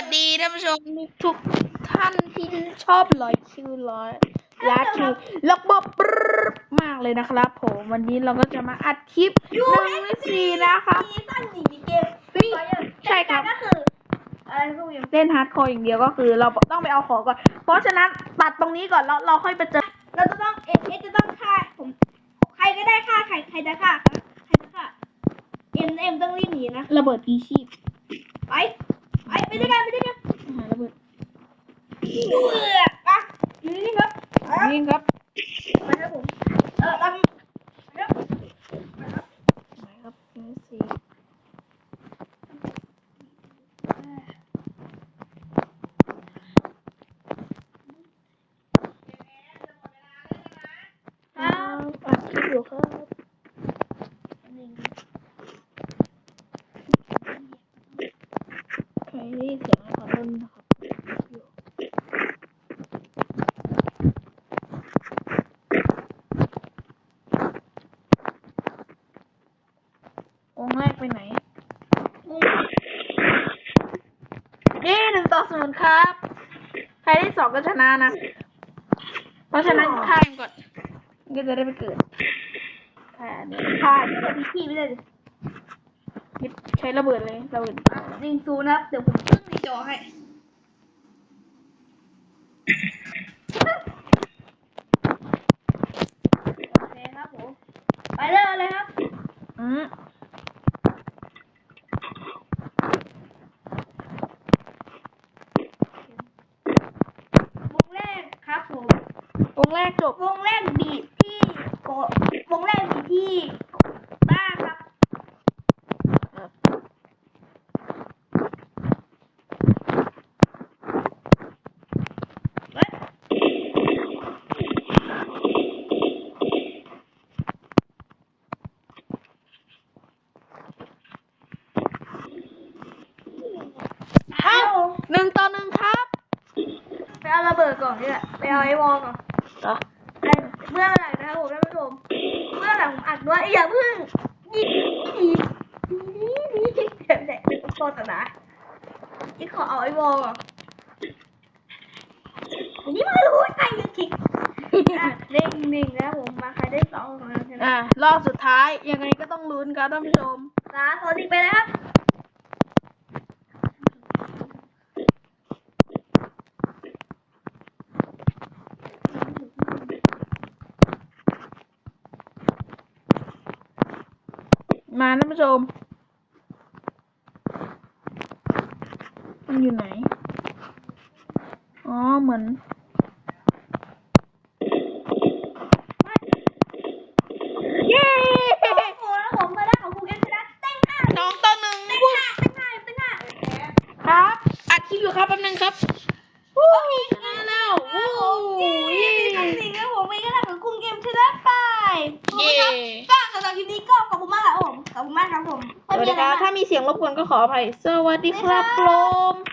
วัสดีท่านผู้ชมทุกท่านที่ชอบลอยคิวลอยลาคิวแล้วบบปรึ๊บมากเลยนะครับผมวันนี้เราก็จะมาอัดคลิปหนึ่งในสี่นะครับซีซั่นหนึ่งในเกมเฮ้ยใช่ครับก็คืออะไรพวกนี้เล่นฮาร์ดคอร์อย่างเดียวก็คือ เราต้องไปเอาของก่อน เพราะฉะนั้นตัดตรงนี้ก่อนแล้วเราค่อยไปเจอ เราจะต้องเอ็เอจะต้องฆ่าผมใครก็ได้ฆ่าใครใครจะฆ่าครับใครจะฆ่าเอ็มเอ็มต้องรีบหนีนะระเบิดพีชีพไปไปไปด้วยกันไปด้วยกัน หาระเบิด เอืออะอยู่นี่ครับนี่ครับไปครับผมเออตามไปครับไปครับไหนครับนึ่งในสี่ครับอัดคลิปอยู่ครับใครได้ยินเสียงอะไรขอโทษนะครับอยู่ วงแรกไปไหนเย้หนึ่งต่อศูนย์ครับ ใครที่สองก็ชนะนะเพราะฉะนั้นฆ่ากันก่อนก็จะได้ไปเกิดฆ่าอันนี้ฆ่าเดี๋ยวพี่ขี้ไม่ได้เลยยึดใช้ระเบิดเลยระเบิดยิงซูนะครับ เดี๋ยวผมตั้งในจอให้ โอเคครับผม ไปเลยเลยครับ อืม วงแรกครับผม วงแรกจบ วงแรกบีบที่โกวงแรกบีบที่บ้าครับ เฮ้ย เอ้าหนึ่งต่อหนึ่งครับ ไปเอา ระเบิดก่อนเนี่ยไปเอาไอ้วอลก่อนเหรอไอ้เมื่อไหร่นะครับผมท่านผู้ชมเมื่อไหร่ผมอัดด้วยอย่าเพิ่งยิงดีดีดีดีเดี๋ยวเด็กโทษนะอีกขอเอาไอ้วอลก่อนอันนี้มารู้ใครจะคิดอะเด้งหนึ่งนะครับผมมาใครได้สองของเราชนะอ่ารอบสุดท้ายยังไงก็ต้องลุ้นครับท่านผู้ชมสามสองหนึ่งไปเลยครับ มาท่านผู้ชม มันอยู่ไหน อ๋อ เหมือนเย้โอ้โหแล้วผมมาได้ของครูแกชนะเต้นห้าสองต่อหนึ่งเต้นห้าเต้นห้าเต้นห้าครับ อัดคลิปอยู่ครับแป๊บนึงครับวู้ชนะแล้ววู้ เย้ เย้ สิ่งที่ผมมีก็ได้ของคุณเกมชนะไป เย้ ก็สำหรับคลิปนี้ก็ขอบคุณมากครับผม ขอบคุณมากครับผม สวัสดีครับ ถ้ามีเสียงรบกวนก็ขออภัย สวัสดีครับผม